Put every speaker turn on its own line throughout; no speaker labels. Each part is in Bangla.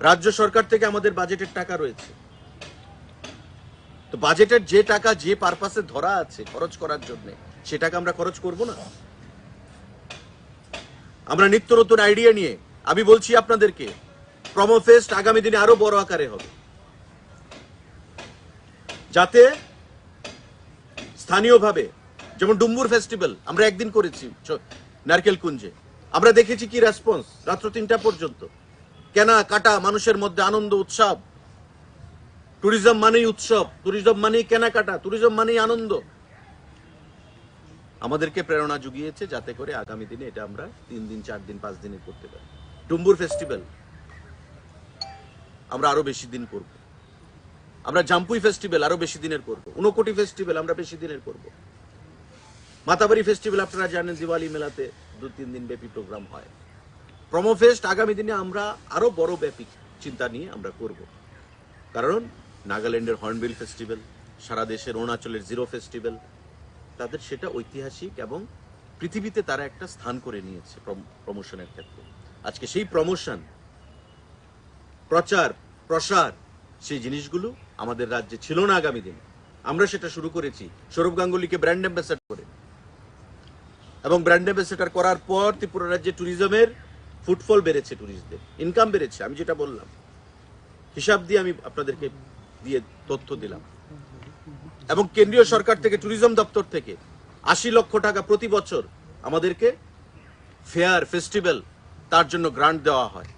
রাজ্য সরকার থেকে আমাদের বাজেটের টাকা রয়েছে। তো বাজেটের যে টাকা যে পারপাসে ধরা আছে খরচ করার জন্য, সে টাকা আমরা খরচ করব না। আমরা নিত্য নতুন আইডিয়া নিয়ে, আমি বলছি আপনাদেরকে প্রমোফেস্ট আগামী দিনে আরও বড় আকারে হবে। যাতে স্থানীয়ভাবে, যেমন ডুম্বুর ফেস্টিভ্যাল আমরা একদিন করেছি, নারকেল কুঞ্জে। আমরা দেখেছি কি রেসপন্স রাত্র তিনটা পর্যন্ত। কেনা কাটা মানুষের মধ্যে আনন্দ, উৎসব। ট্যুরিজম মানেই উৎসব ট্যুরিজম মানেই কেনাকাটা ট্যুরিজম মানেই আনন্দ। আমাদেরকে প্রেরণা জুগিয়েছে যাতে করে আগামী দিনে এটা আমরা তিন দিন, চার দিন, পাঁচ দিনে করতে পারি। ডুম্বুর ফেস্টিভ্যাল আমরা আরও বেশি দিন করব। আমরা জাম্পুই ফেস্টিভ্যাল আরও বেশি দিনের করব। উনকোটি ফেস্টিভ্যাল আমরা বেশি দিনের করব। মাতাবাড়ি ফেস্টিভ্যাল আপনারা জানেন, দিওয়ালি মেলাতে দু তিন দিন ব্যাপী প্রোগ্রাম হয়। প্রমোফেস্ট আগামী দিনে আমরা আরও বড় ব্যাপী চিন্তা নিয়ে আমরা করব। কারণ নাগাল্যান্ডের হর্নবিল ফেস্টিভ্যাল, সারা দেশের অরুণাচলের জিরো ফেস্টিভ্যাল, তাদের সেটা ঐতিহাসিক এবং পৃথিবীতে তারা একটা স্থান করে নিয়েছে প্রমোশনের ক্ষেত্রে। আজকে সেই প্রমোশন, প্রচার, প্রসার, সেই জিনিসগুলো আমাদের রাজ্যে ছিল না আগামী দিনে। আমরা সেটা শুরু করেছি সৌরভ গাঙ্গুলিকে ব্র্যান্ড অ্যাম্বাসেডর করে। এবং ব্র্যান্ড অ্যাম্বাসেডর করার পর ত্রিপুরা রাজ্যে ট্যুরিজমের ফুটফল বেড়েছে ট্যুরিস্টদের ইনকাম বেড়েছে, আমি যেটা বললাম। হিসাব দিয়ে আমি আপনাদেরকে দিয়ে তথ্য দিলাম। এবং কেন্দ্রীয় সরকার থেকে ট্যুরিজম দপ্তর থেকে আশি লক্ষ টাকা প্রতি বছর আমাদেরকে ফেয়ার ফেস্টিভ্যাল তার জন্য গ্রান্ট দেওয়া হয়।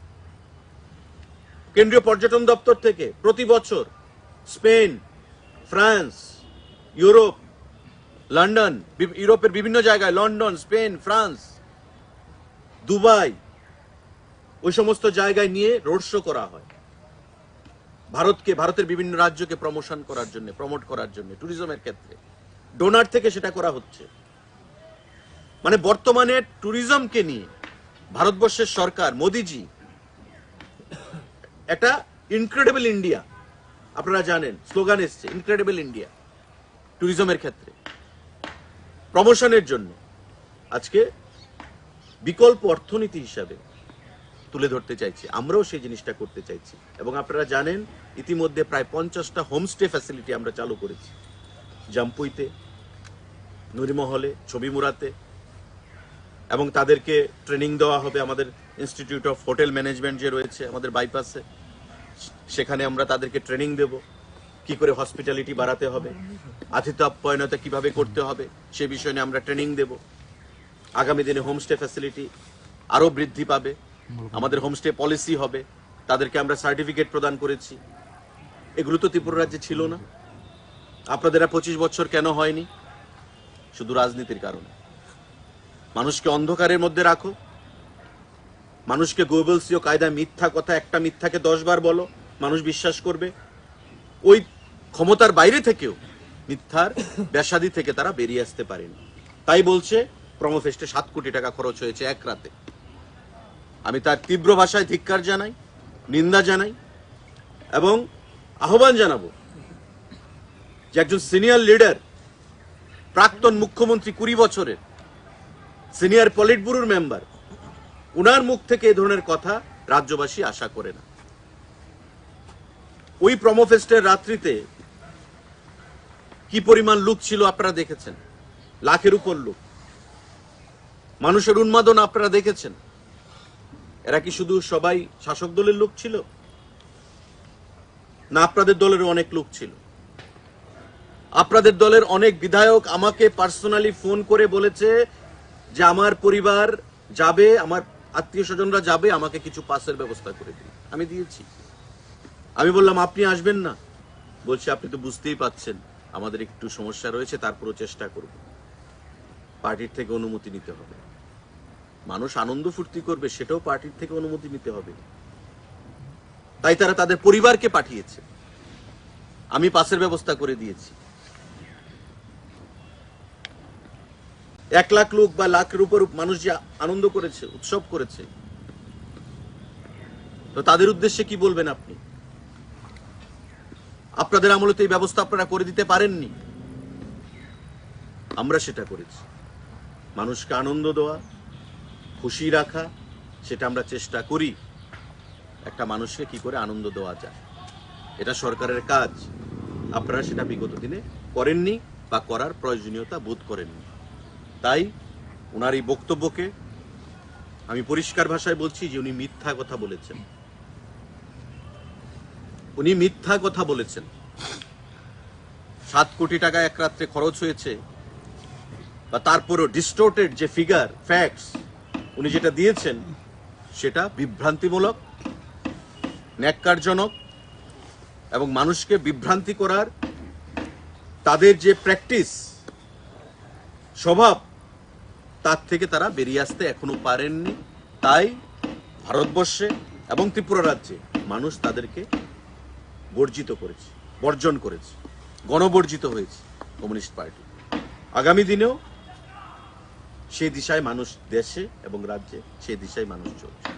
কেন্দ্রীয় পর্যটন দপ্তর থেকে প্রতি বছর স্পেন, ফ্রান্স, ইউরোপ, লন্ডন ইউরোপের বিভিন্ন জায়গায়, লন্ডন, স্পেন, ফ্রান্স, দুবাই ওই সমস্ত জায়গায় নিয়ে রোড শো করা হয়। ভারতকে, ভারতের বিভিন্ন রাজ্যকে প্রমোশন করার জন্য প্রমোট করার জন্য ট্যুরিজমের ক্ষেত্রে। ডোনার থেকে সেটা করা হচ্ছে। মানে বর্তমানে ট্যুরিজমকে নিয়ে ভারতবর্ষের সরকার, মোদিজি, একটা ইনক্রেডিবল ইন্ডিয়া আপনারা জানেন স্লোগান এসছে ইনক্রেডিবল ইন্ডিয়া ট্যুরিজমের ক্ষেত্রে। প্রমোশনের জন্য। আজকে বিকল্প অর্থনীতি হিসাবে তুলে ধরতে চাইছি। আমরাও সেই জিনিসটা করতে চাইছি। এবং আপনারা জানেন, ইতিমধ্যে প্রায় পঞ্চাশটা হোমস্টে ফ্যাসিলিটি আমরা চালু করেছি। জাম্পুইতে নুরিমহলে ছবিমুরাতে এবং তাদেরকে ট্রেনিং দেওয়া হবে আমাদের ইনস্টিটিউট অফ হোটেল ম্যানেজমেন্ট যে রয়েছে, আমাদের বাইপাসে। সেখানে আমরা তাদেরকে ট্রেনিং দেব, কি করে হসপিটালিটি বাড়াতে হবে আতিথ্য আপ্যায়নতা কীভাবে করতে হবে, সে বিষয় আমরা ট্রেনিং দেব। আগামী দিনে হোমস্টে ফ্যাসিলিটি আরও বৃদ্ধি পাবে। আমাদের হোমস্টে পলিসি হবে, তাদেরকে আমরা সার্টিফিকেট প্রদান করেছি। এগুলো তো ত্রিপুরা রাজ্যে ছিল না। আপনাদের পঁচিশ বছর কেন হয়নি? শুধু রাজনীতির কারণে। মানুষকে অন্ধকারের মধ্যে রাখো। মানুষকে গোবলসীয় কায়দা মিথ্যা কথা, একটা মিথ্যাকে দশ বার বলো, মানুষ বিশ্বাস করবে। ওই ক্ষমতার বাইরে থেকেও মিথ্যার ব্যাসাদি থেকে তারা বেরিয়ে আসতে পারেনি। তাই বলছে প্রমোফেস্টে সাত কোটি টাকা খরচ হয়েছে এক রাতে। আমি তার তীব্র ভাষায় ধিক্কার জানাই, নিন্দা জানাই এবং আহ্বান জানাব যে একজন সিনিয়র লিডার, প্রাক্তন মুখ্যমন্ত্রী কুড়ি বছরের সিনিয়র পলিট ব্যুরোর মেম্বার, উনার মুখ থেকে এ ধরনের কথা রাজ্যবাসী আশা করে না। ওই প্রমোফেস্টের রাত্রিতে কি পরিমাণ লোক ছিল আপনারা দেখেছেন? লাখের উপর লোক মানুষের উন্মাদনা আপনারা দেখেছেন? এরা কি শুধু সবাই শাসক দলের লোক ছিল? না, আপনাদের দলেরও অনেক লোক ছিল। আপনাদের দলের অনেক বিধায়ক আমাকে পার্সোনালি ফোন করে বলেছে যে আমার পরিবার যাবে, আমার আত্মীয় স্বজনরা যাবে, আমাকে কিছু পাসের ব্যবস্থা করে দিন। আমি দিয়েছি। আমি বললাম, আপনি আসবেন না? বলছে, আপনি তো বুঝতেই পাচ্ছেন, আমাদের একটু সমস্যা রয়েছে, তারপরও চেষ্টা করব। পার্টির থেকে অনুমতি নিতে হবে। মানুষ আনন্দ ফুর্তি করবে, সেটাও পার্টির থেকে অনুমতি নিতে হবে। তাই তারা তাদের পরিবারকে পাঠিয়েছে। আমি পাসের ব্যবস্থা করে দিয়েছি। এক লাখ লোক বা লাখের উপর মানুষ যে আনন্দ করেছে, উৎসব করেছে, তো তাদের উদ্দেশ্যে কি বলবেন আপনি? আপনাদের আমলে তো এই ব্যবস্থা আপনারা করে দিতে পারেননি। আমরা সেটা করেছি। মানুষকে আনন্দ দেওয়া খুশি রাখা, সেটা আমরা চেষ্টা করি। একটা মানুষকে কি করে আনন্দ দেওয়া যায়। এটা সরকারের কাজ। আপনারা সেটা বিগত দিনে করেননি বা করার প্রয়োজনীয়তা বোধ করেননি। তাই ওনার এই বক্তব্যকে আমি পরিষ্কার ভাষায় বলছি যে উনি মিথ্যা কথা বলেছেন। উনি মিথ্যা কথা বলেছেন। সাত কোটি টাকা এক রাত্রে খরচ হয়েছে। বা তারপরও ডিস্টোর্টেড যে ফিগার ফ্যাক্টস উনি যেটা দিয়েছেন, সেটা বিভ্রান্তিমূলক, ন্যাক্কারজনক এবং মানুষকে বিভ্রান্তি করার তাদের যে প্র্যাকটিস, স্বভাব, তার থেকে তারা বেরিয়ে আসতে এখনও পারেননি। তাই ভারতবর্ষে এবং ত্রিপুরা রাজ্যে মানুষ তাদেরকে বর্জিত করেছে, বর্জন করেছে, গণবর্জিত হয়েছে কমিউনিস্ট পার্টি। আগামী দিনেও সেই দিশায় মানুষ দেশে এবং রাজ্যে সেই দিশায় মানুষ চলছে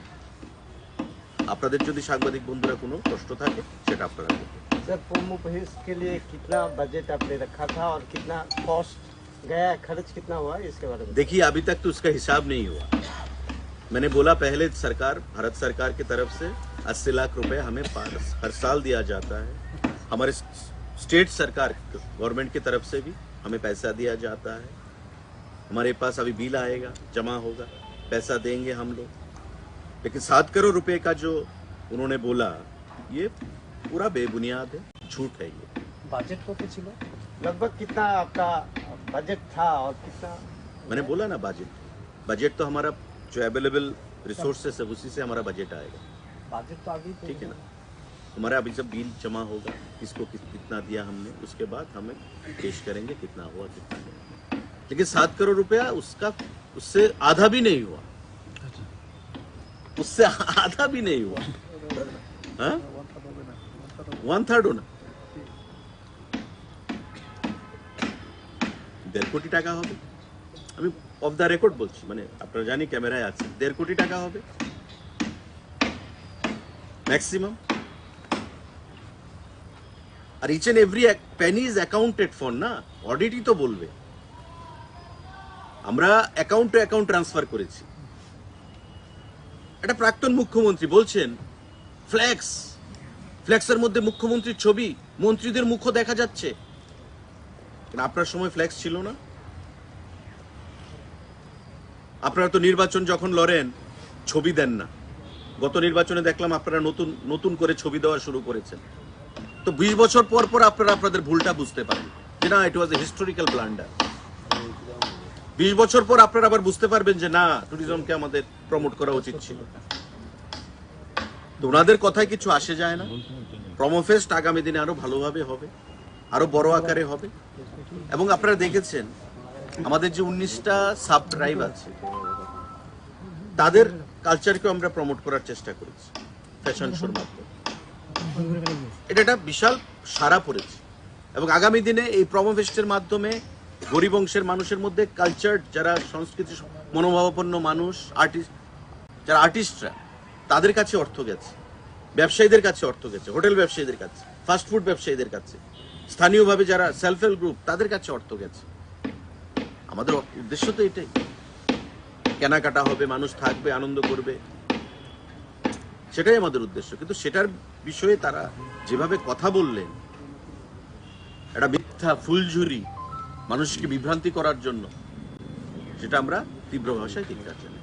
আপনাদের যদি সাংবাদিক বন্ধুরা কোনো কষ্ট থাকে সেটা আপনারা করবেন
सर पोमो परहेज के लिए कितना बजट आपने रखा था और कितना कॉस्ट गया खर्च कितना हुआ इसके बारे में
देखिए अभी तक तो उसका हिसाब नहीं हुआ मैंने बोला पहले सरकार भारत सरकार की तरफ से 80 लाख रुपए हमें पार- हर साल दिया जाता है हमारे स्टेट सरकार गवर्नमेंट की तरफ से भी हमें पैसा दिया जाता है हमारे पास अभी बिल आएगा जमा होगा पैसा देंगे हम लोग। लेकिन सात करोड़ रुपए का जो उन्होंने बोला ये पूरा बेबुनियाद है झूठ है ये।
बजट को
लगभग कितना आपका बजट था और कितना?
मैंने बोला ना बजट। बजट तो हमारा जो अवेलेबल रिसोर्सेस है उसी से हमारा बजट आएगा।
बजट तो अभी
ठीक है तो ना? हमारा अभी जब बिल जमा होगा किसको कितना दिया हमने उसके बाद हमें पेश करेंगे कितना हुआ कितना नहीं। लेकिन सात करोड़ रुपया उसका उससे आधा भी नहीं हुआ उससे आधा भी नहीं हुआ हाँ ওয়ান থার্ডও না দেড় কোটি টাকা হবে আমি অফ দ্য রেকর্ড বলছি মানে আপনারা জানি ক্যামেরায় আছে দেড় কোটি টাকা হবে maximum R each and every penny is accounted for না অডিটই তো বলবে আমরা অ্যাকাউন্ট টু অ্যাকাউন্ট ট্রান্সফার করেছি। একটা প্রাক্তন মুখ্যমন্ত্রী বলছেন ফ্ল্যাক্স ফ্ল্যাক্সের মধ্যে মুখ্যমন্ত্রীর ছবি, মন্ত্রীদের মুখও দেখা যাচ্ছে। আপনার সময় ফ্ল্যাক্স ছিল না? আপনারা তো নির্বাচন যখন লড়েন, ছবি দেন না। গত নির্বাচনে দেখলাম আপনারা নতুন নতুন করে ছবি দেওয়া শুরু করেছেন। তো বিশ বছর পর পর আপনারা, আপনাদের ভুলটা বুঝতে পারেন যে না ইট ওয়াজ এ হিস্টোরিক্যাল ব্লান্ডার বিশ বছর পর আপনারা আবার বুঝতে পারবেন যে না ট্যুরিজমকে আমাদের প্রমোট করা উচিত ছিল। ওনাদের কথায় কিছু আসে যায় না। প্রমোফেস্ট আগামী দিনে আরও ভালোভাবে হবে, আরও বড় আকারে হবে। এবং আপনারা দেখেছেন, আমাদের যে উনিশটা সাব ট্রাইব আছে, তাদের কালচারকে আমরা প্রমোট করার চেষ্টা করেছি ফ্যাশন শোর মাধ্যমে। এটা একটা বিশাল সারা পড়েছে। এবং আগামী দিনে এই প্রমোফেস্টের মাধ্যমে গরিব অংশের মানুষের মধ্যে কালচার যারা সংস্কৃতি মনোভাবাপন্ন মানুষ আর্টিস্ট যারা আর্টিস্টরা তাদের কাছে অর্থ গেছে। ব্যবসায়ীদের কাছে অর্থ গেছে, হোটেল ব্যবসায়ীদের কাছে ফাস্টফুড ব্যবসায়ীদের কাছে, স্থানীয়ভাবে যারা সেলফ হেল্প গ্রুপ তাদের কাছে অর্থ গেছে। আমাদের উদ্দেশ্য তো এটাই। কেনাকাটা হবে, মানুষ থাকবে, আনন্দ করবে। সেটাই আমাদের উদ্দেশ্য। কিন্তু সেটার বিষয়ে তারা যেভাবে কথা বললেন, একটা মিথ্যা, ফুলঝুরি মানুষকে বিভ্রান্তি করার জন্য। সেটা আমরা তীব্র ভাষায় ধিক্কার জানাই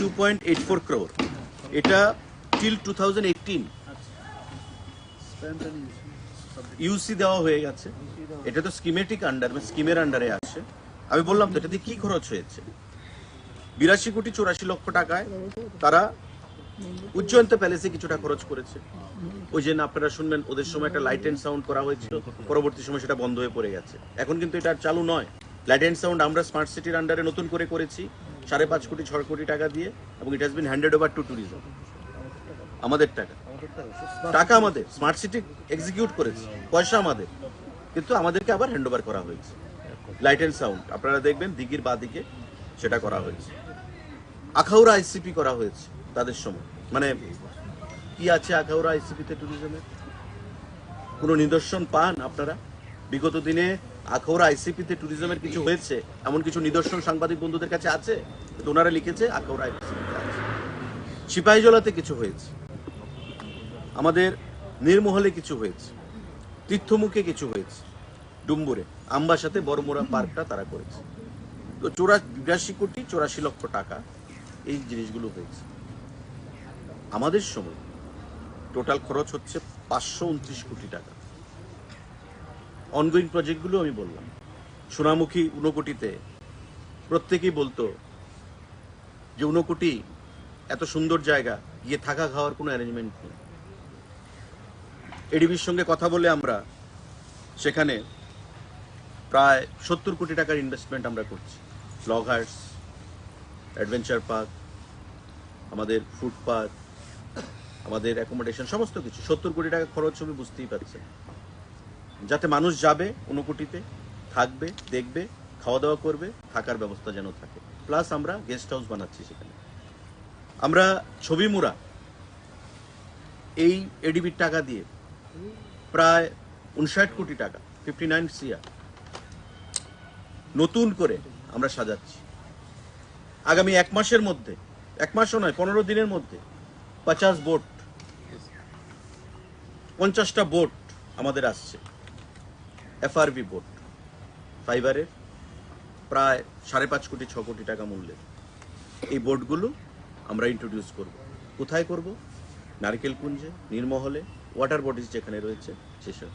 টু পয়েন্ট এইট ফোর এটা টু থাউজেন্ড ইউসি দেওয়া হয়ে গেছে। এটা তো স্কিমেটিক আন্ডার স্কিমের আন্ডারে আসে আমি বললাম তো, এটাতে কি খরচ হয়েছে? বিরাশি কোটি চৌরাশি লক্ষ টাকায় তারা উজ্জয়ন্ত প্যালেসে কিছুটা খরচ করেছে। ওই যে আপনারা শুনবেন, ওদের সময় একটা লাইট অ্যান্ড সাউন্ড করা হয়েছিল। পরবর্তী সময় সেটা বন্ধ হয়ে পড়ে গেছে। এখন কিন্তু এটা চালু নয়। লাইট অ্যান্ড সাউন্ড আমরা স্মার্ট সিটির আন্ডারে নতুন করে করেছি, সাড়ে পাঁচ কোটি, ছয় কোটি টাকা দিয়ে, এবং it has been handed over to tourism আমাদের টাকা। টাকা আমাদের স্মার্ট সিটি এক্সিকিউট করেছে। পয়সা আমাদের। কিন্তু আমাদেরকে আবার হ্যান্ড ওভার করা হয়েছে। লাইট অ্যান্ড সাউন্ড আপনারা দেখবেন দিঘির বাদিকে সেটা করা হয়েছে। আখাউড়া আইসিপি করা হয়েছে তাদের সময়। মানে কি আছে আখাউড়া আইসিপিতে ট্যুরিজমে কোনো নিদর্শন পান আপনারা? বিগত দিনে আখৌরা আইসিপিতে ট্যুরিজমের কিছু হয়েছে? এমন কিছু নিদর্শন সাংবাদিক বন্ধুদের কাছে আছে? তো ওনারা লিখেছে আখৌরা আইসিপিতে আছে। সিপাহীজলাতে কিছু হয়েছে। আমাদের নির্মহলে কিছু হয়েছে। তীর্থমুখে কিছু হয়েছে। ডুম্বুরে। আম্বাসাতে বড়মোড়া পার্কটা তারা করেছে। তো চৌরা বিরাশি কোটি, চৌরাশি লক্ষ টাকা এই জিনিসগুলো হয়েছে। আমাদের সময় টোটাল খরচ হচ্ছে পাঁচশো উনত্রিশ কোটি টাকা। অনগোয়িং প্রজেক্টগুলো আমি বললাম। সোনামুখী ঊনকোটিতে প্রত্যেকেই বলতো যে ঊনকোটি এত সুন্দর জায়গা, গিয়ে থাকা খাওয়ার কোনো অ্যারেঞ্জমেন্ট নেই। এডিবির সঙ্গে কথা বলে আমরা সেখানে প্রায় সত্তর কোটি টাকার ইনভেস্টমেন্ট আমরা করছি। লগ হার্টস অ্যাডভেঞ্চার পার্ক আমাদের পার্ক আমাদের অ্যাকোমোডেশন সমস্ত কিছু। সত্তর কোটি টাকা খরচ হবে বুঝতেই পারছেন। যাতে মানুষ যাবে কোটিতে, থাকবে, দেখবে খাওয়া দাওয়া করবে, থাকার ব্যবস্থা যেন থাকে। প্লাস আমরা গেস্ট হাউস বানাচ্ছি সেখানে। আমরা ছবি মুড়া, এই এডিবির টাকা দিয়ে, প্রায় উনষাট কোটি টাকা ফিফটি নাইন সিয়া নতুন করে আমরা সাজাচ্ছি। আগামী এক মাসের মধ্যে, এক মাসও নয়, পনেরো দিনের মধ্যে পঞ্চাশ বোট পঞ্চাশটা বোট আমাদের আসছে। এফআরবি বোট ফাইবারের প্রায় সাড়ে পাঁচ কোটি, ছ কোটি টাকা মূল্যের। এই বোটগুলো আমরা ইন্ট্রোডিউস করব। কোথায় করব? নারকেল কুঞ্জে নির্মহলে ওয়াটার বডিজ যেখানে রয়েছে, সেসব।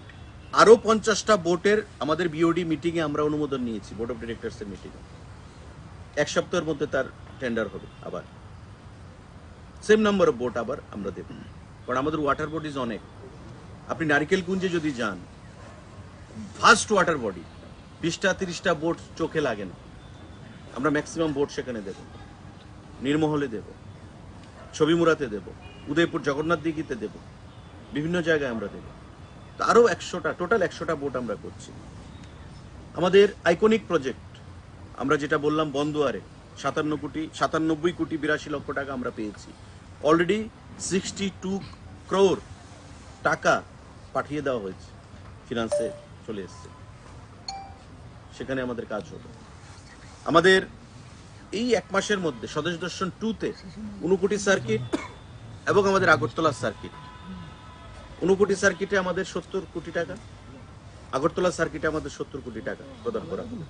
আরও পঞ্চাশটা বোটের আমাদের বিওডি মিটিংয়ে আমরা অনুমোদন নিয়েছি বোর্ড অফ ডিরেক্টরসের মিটিংয়ে এক সপ্তাহের মধ্যে তার টেন্ডার হবে আবার। সেম নাম্বার অফ বোট আবার আমরা দেব। কারণ আমাদের ওয়াটার বডিজ অনেক আপনি নারকেল কুঞ্জে যদি যান ফার্স্ট ওয়াটার বডি বিশটা, তিরিশটা বোট চোখে লাগে না। আমরা ম্যাক্সিমাম বোট সেখানে দেব। নির্মহলে দেব। ছবিমুরাতে দেব। উদয়পুর জগন্নাথ দিঘিতে দেব। বিভিন্ন জায়গায় আমরা দেব। তো আরও একশোটা টোটাল একশোটা বোট আমরা করছি। আমাদের আইকনিক প্রজেক্ট আমরা যেটা বললাম বন্দোয়ারে, সাতান্ন কোটি, সাতানব্বই কোটি বিরাশি লক্ষ টাকা আমরা পেয়েছি। অলরেডি সিক্সটি টু ক্রোর টাকা পাঠিয়ে দেওয়া হয়েছে ফিনান্সে চলে এসছে। সেখানে আমাদের কাজ হবে আমাদের এই এক মাসের মধ্যে, স্বদেশ দর্শন টুতে উনকোটি সার্কিট এবং আমাদের আগরতলা সার্কিট উনকোটি সার্কিটে আমাদের সত্তর কোটি টাকা, আগরতলা সার্কিটে আমাদের সত্তর কোটি টাকা প্রদান করা হবে।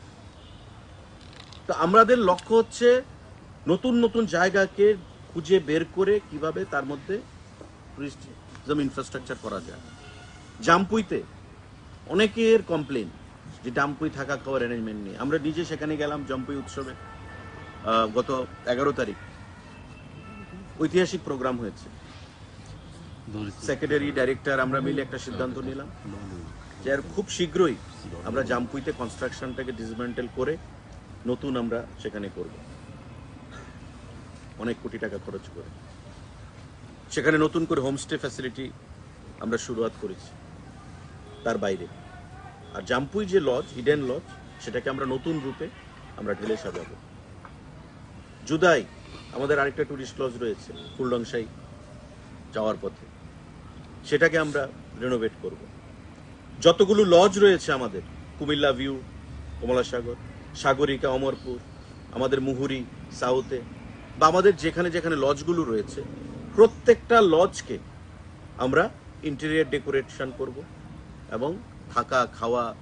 তো আমাদের লক্ষ্য হচ্ছে নতুন নতুন জায়গাকে খুঁজে বের করে কীভাবে তার মধ্যে ইনফ্রাস্ট্রাকচার করা যায়। জামপুইতে অনেকের কমপ্লেন যে জামপুই থাকা খাওয়ার অ্যারেঞ্জমেন্ট নেই। আমরা নিজে সেখানে গেলাম জামপুই উৎসবে গত এগারো তারিখ। ঐতিহাসিক প্রোগ্রাম হয়েছে। সেক্রেটারি ডাইরেক্টর আমরা মিলে একটা সিদ্ধান্ত নিলাম যে আর খুব শীঘ্রই আমরা জামপুইতে কনস্ট্রাকশনটাকে ডিসমেন্টেল করে নতুন আমরা সেখানে করব। অনেক কোটি টাকা খরচ করে। সেখানে নতুন করে হোমস্টে ফ্যাসিলিটি আমরা শুরুয়াত করেছি তার বাইরে। আর জামপুই যে লজ হিডেন লজ সেটাকে আমরা নতুন রূপে আমরা ঢেলে সাজাবো। জুদাই, আমাদের আরেকটা টুরিস্ট লজ রয়েছে, ফুলডংশাই যাওয়ার পথে। সেটাকে আমরা রেনোভেট করব। যতগুলো লজ রয়েছে আমাদের, কুমিল্লা ভিউ কমলাসাগর সাগরিকা, অমরপুর, আমাদের মুহুরি সাউথে বা আমাদের যেখানে যেখানে লজগুলো রয়েছে, প্রত্যেকটা লজকে আমরা ইন্টেরিয়ার ডেকোরেশন করব এবং থাকা, খাওয়া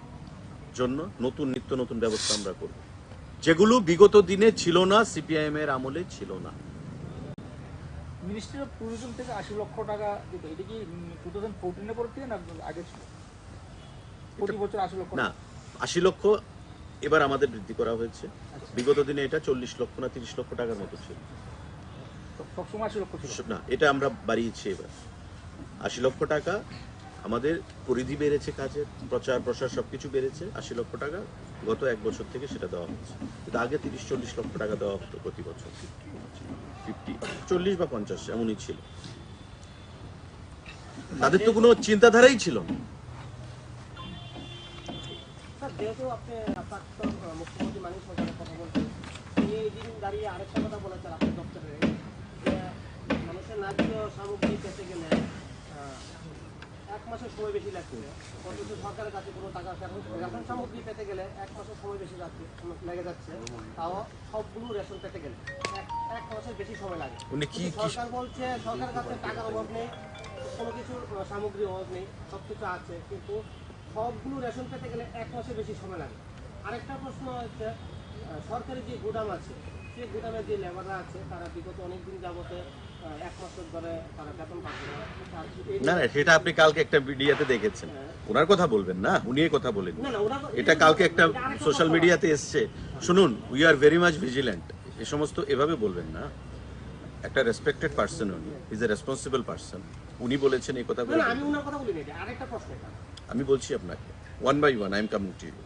জন্য নতুন, নিত্য নতুন ব্যবস্থা আমরা করব। যেগুলো বিগত দিনে ছিল না সিপিআইএম এর আমলে ছিল না।
মিনিস্ট্রি অফ ট্যুরিজম থেকে আশি লক্ষ টাকা দিত। এটা কি টু থাউজেন্ড ফোরটিনের পর থেকে না আগে ছিল? প্রতি বছর আশি লক্ষ
না আশি লক্ষ এবার আমাদের বৃদ্ধি করা হয়েছে। বিগত দিনে এটা চল্লিশ লক্ষ না তিরিশ লক্ষ টাকার মতো ছিল।
সবসময় আশি লক্ষ ছিল?
না এটা আমরা বাড়িয়েছি এবার। আশি লক্ষ টাকা আমাদের পরিধি বেড়েছে কাজের প্রচার প্রসার সবকিছু বেড়েছে। আশি লক্ষ টাকা গত এক বছর থেকে সেটা দেওয়া হচ্ছে। আগে তিরিশ চল্লিশ লক্ষ টাকা দেওয়া হতো প্রতি বছর। ফিফটি। চল্লিশ বা পঞ্চাশ এমনই ছিল। তাদের তো কোনো চিন্তাধারাই ছিল
স্যার যেহেতু আপনি মুখ্যমন্ত্রী মানিক কথা বলছেন তিনি এই দিন কথা বলেছেন আপনার দপ্তরে যে মানুষের ন্যায্য সামগ্রী পেতে গেলে এক মাসের সময় বেশি লাগছে। অথচ সরকারের কাছে কোনো টাকা রেশন সামগ্রী পেতে গেলে এক মাসের সময় বেশি যাচ্ছে লেগে যাচ্ছে। তাও সবগুলো রেশন পেতে গেলে এক মাসের বেশি সময় লাগে। সরকার বলছে সরকারের কাছে টাকার অভাব নেই কোনো কিছু আহ, সামগ্রীর অভাব নেই সব কিছু আছে। কিন্তু সবগুলো রেশন পেতে গেলে এক মাসের বেশি সময় লাগে। আরেকটা প্রশ্ন হচ্ছে সরকারি যে গুদাম আছে সেই গুদামে যে লেবাররা আছে তারা বিগত অনেক দিন যাবতে না
না সেটা আপনি কালকে একটা মিডিয়াতে দেখেছেন। ওনার কথা বলবেন না উনি কথা বলেন এটা কালকে একটা সোশ্যাল মিডিয়াতে এসছে। শুনুন we are very much vigilant এ সমস্ত এভাবে বলবেন না। একটা রেসপেক্টেড পার্সন উনি ইজ এ রেসপন্সিবল পার্সন উনি বলেছেন এই কথা
আমি
বলছি আপনাকে one by one I am coming to you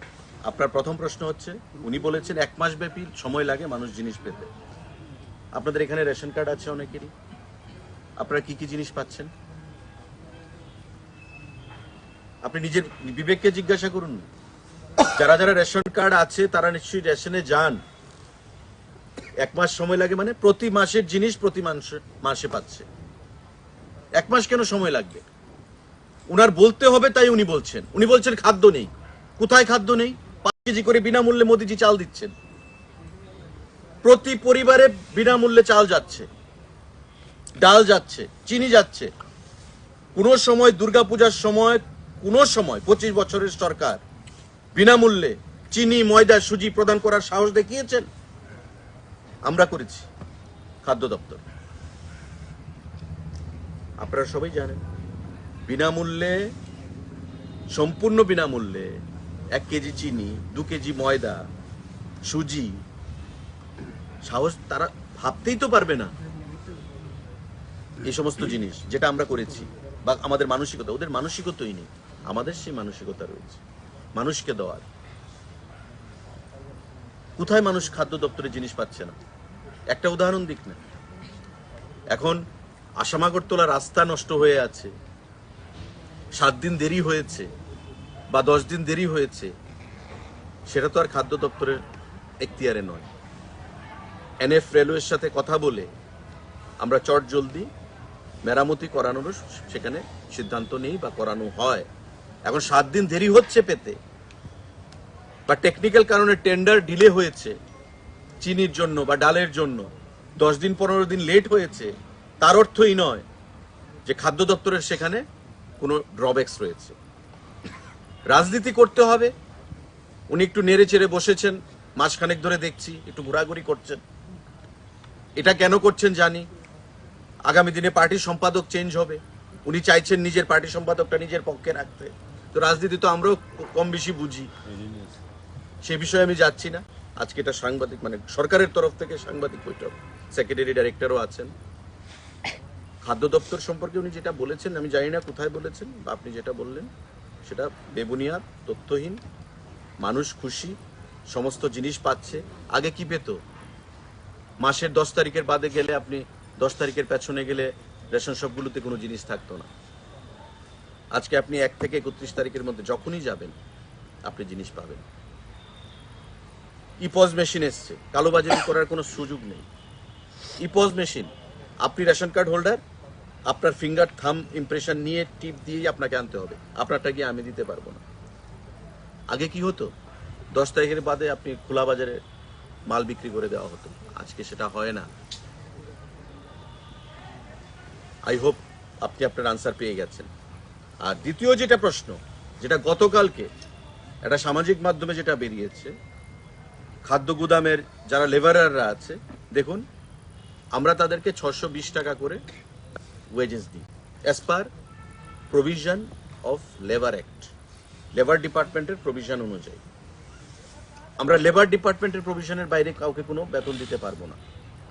আপনার প্রথম প্রশ্ন হচ্ছে উনি বলেছেন এক মাস ব্যাপী সময় লাগে মানুষ জিনিস পেতে। আপনাদের এখানে রেশন কার্ড আছে অনেকেরই? আপনারা কি কি জিনিস পাচ্ছেন? আপনি নিজের বিবেককে জিজ্ঞাসা করুন। যারা যারা রেশন কার্ড আছে, তারা নিশ্চয়ই রেশনে যান। এক মাস সময় লাগে মানে প্রতি মাসের জিনিস প্রতি মাসে পাচ্ছে। এক মাস কেন সময় লাগবে? উনার বলতে হবে, তাই উনি বলছেন। উনি বলছেন খাদ্য নেই। কোথায় খাদ্য নেই? পাঁচ কেজি করে বিনামূল্যে মোদিজি চাল দিচ্ছেন। প্রতি পরিবারে বিনামূল্যে চাল যাচ্ছে। ডাল যাচ্ছে, চিনি যাচ্ছে। কোন সময় দুর্গাপূজার সময়, কোন সময় পঁচিশ বছরের সরকার বিনামূল্যে চিনি, ময়দা, সুজি প্রদান করার সাহস দেখিয়েছেন। আমরা করেছি খাদ্য দপ্তর। আপনারা সবাই জানেন, বিনামূল্যে, সম্পূর্ণ বিনামূল্যে এক কেজি চিনি, দু কেজি ময়দা, সুজি, সাহস তারা ভাবতেই তো পারবে না। এই সমস্ত জিনিস যেটা আমরা করেছি, বা আমাদের মানসিকতা, ওদের মানসিকতাই নেই। আমাদের সেই মানসিকতা রয়েছে। মানুষকে দেওয়ার। কোথায় মানুষ খাদ্য দপ্তরে জিনিস পাচ্ছে না? একটা উদাহরণ দিক না। এখন আসামাগরতলা রাস্তা নষ্ট হয়ে আছে। সাত দিন দেরি হয়েছে, বা দশ দিন দেরি হয়েছে, সেটা তো আর খাদ্য দপ্তরের এখতিয়ারে নয়। এনএফ রেলওয়ের সাথে কথা বলে আমরা চট জলদি মেরামতি করানোরও সেখানে সিদ্ধান্ত নেই বা করানো হয়। এখন সাত দিন দেরি হচ্ছে পেতে। বা টেকনিক্যাল কারণে টেন্ডার ডিলে হয়েছে চিনির জন্য বা ডালের জন্য। দশ দিন, পনেরো দিন লেট হয়েছে। তার অর্থই নয় যে খাদ্য দপ্তরের সেখানে কোনো ড্রব্যাক্স রয়েছে। রাজনীতি করতে হবে। উনি একটু নেড়ে চেড়ে বসেছেন। মাসখানেক ধরে দেখছি, একটু ঘোরাঘুরি করছেন। এটা কেন করছেন জানি। আগামী দিনে পার্টির সম্পাদক চেঞ্জ হবে। উনি চাইছেন নিজের পার্টি সম্পাদকটা নিজের পক্ষে রাখতে। তো রাজনীতি তো আমরাও কম বেশি বুঝি। সে বিষয়ে আমি যাচ্ছি না। আজকে এটা সাংবাদিক মানে সরকারের তরফ থেকে সাংবাদিক বৈঠক। সেক্রেটারি ডাইরেক্টরও আছেন। খাদ্য দপ্তর সম্পর্কে উনি যেটা বলেছেন, আমি জানি না কোথায় বলেছেন, বা আপনি যেটা বললেন, সেটা বেবুনিয়াদ, তথ্যহীন, মানুষ খুশি, সমস্ত জিনিস পাচ্ছে। আগে কি পেত? মাসের দশ তারিখের বাদে গেলে আপনি দশ তারিখের পেছনে গেলে রেশন শপগুলোতে কোনো জিনিস থাকতো না। আজকে আপনি এক থেকে একত্রিশ তারিখের মধ্যে যখনই যাবেন, আপনি জিনিস পাবেন। ইপজ মেশিন এসছে। কালোবাজারি করার কোনো সুযোগ নেই। ইপজ মেশিন, আপনি রেশন কার্ড হোল্ডার, আপনার ফিঙ্গার থাম ইমপ্রেশন নিয়ে টিপ দিয়েই আপনাকে আনতে হবে। আপনারটা গিয়ে আমি দিতে পারব না। আগে কি হতো? দশ তারিখের বাদে আপনি খোলা বাজারে মাল বিক্রি করে দেওয়া হতো। আজকে সেটা হয় না। আই হোপ আপনি আপনার আনসার পেয়ে গেছেন। আর দ্বিতীয় যেটা প্রশ্ন, যেটা গতকালকে একটা সামাজিক মাধ্যমে যেটা বেরিয়েছে, খাদ্য গুদামের যারা লেবারাররা আছে, দেখুন, আমরা তাদেরকে ছশো বিশ টাকা করে ওয়েজেস দিই as per provision of labour act labour ডিপার্টমেন্টের প্রভিশন অনুযায়ী। আমরা লেবার ডিপার্টমেন্টের প্রভিশনের বাইরে কাউকে কোনো বেতন দিতে পারব না,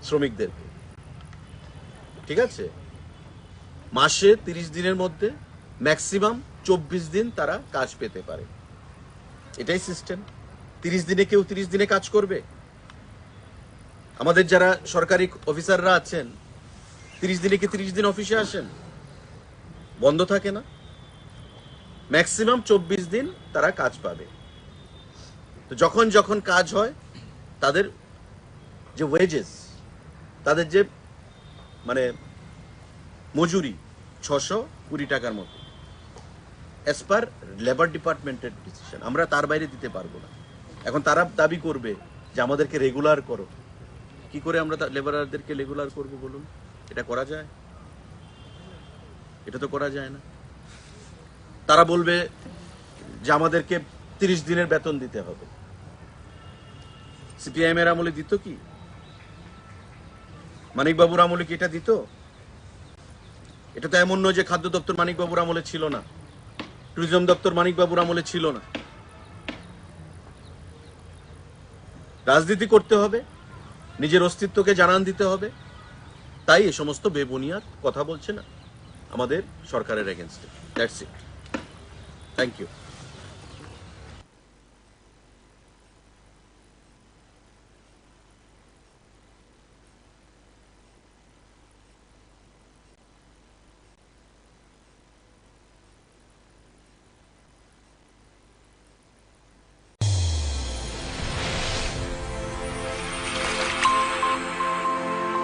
শ্রমিকদেরকে। ঠিক আছে? মাসে তিরিশ দিনের মধ্যে ম্যাক্সিমাম চব্বিশ দিন তারা কাজ পেতে পারে। এটাই সিস্টেম। তিরিশ দিনে কেউ তিরিশ দিনে কাজ করবে? আমাদের যারা সরকারি অফিসাররা আছেন, তিরিশ দিনে কি তিরিশ দিন অফিসে আসেন? বন্ধ থাকে না। ম্যাক্সিমাম চব্বিশ দিন তারা কাজ পাবে। তো যখন যখন কাজ হয়, তাদের যে ওয়েজেস তাদের যে মানে মজুরি ছশো কুড়ি টাকার মতো। অ্যাজ পার লেবার ডিপার্টমেন্টের ডিসিশন আমরা তার বাইরে দিতে পারব না। এখন তারা দাবি করবে যে আমাদেরকে রেগুলার করো। কি করে আমরা লেবারদেরকে রেগুলার করব বলুন? এটা করা যায়? এটা তো করা যায় না। তারা বলবে যে আমাদেরকে তিরিশ দিনের বেতন দিতে হবে। সিপিআইএম এর আমলে দিত কি? মানিকবাবুর আমলে কি এটা দিত? এটা তো এমন নয় যে খাদ্য দপ্তর মানিকবাবুর আমলে ছিল না। ট্যুরিজম দপ্তর মানিকবাবুর আমলে ছিল না। রাজনীতি করতে হবে, নিজের অস্তিত্বকে জানান দিতে হবে। তাই এ সমস্ত বেবুনিয়ার কথা বলছে না আমাদের সরকারের এগেনস্টে দ্যাটস ইট থ্যাংক ইউ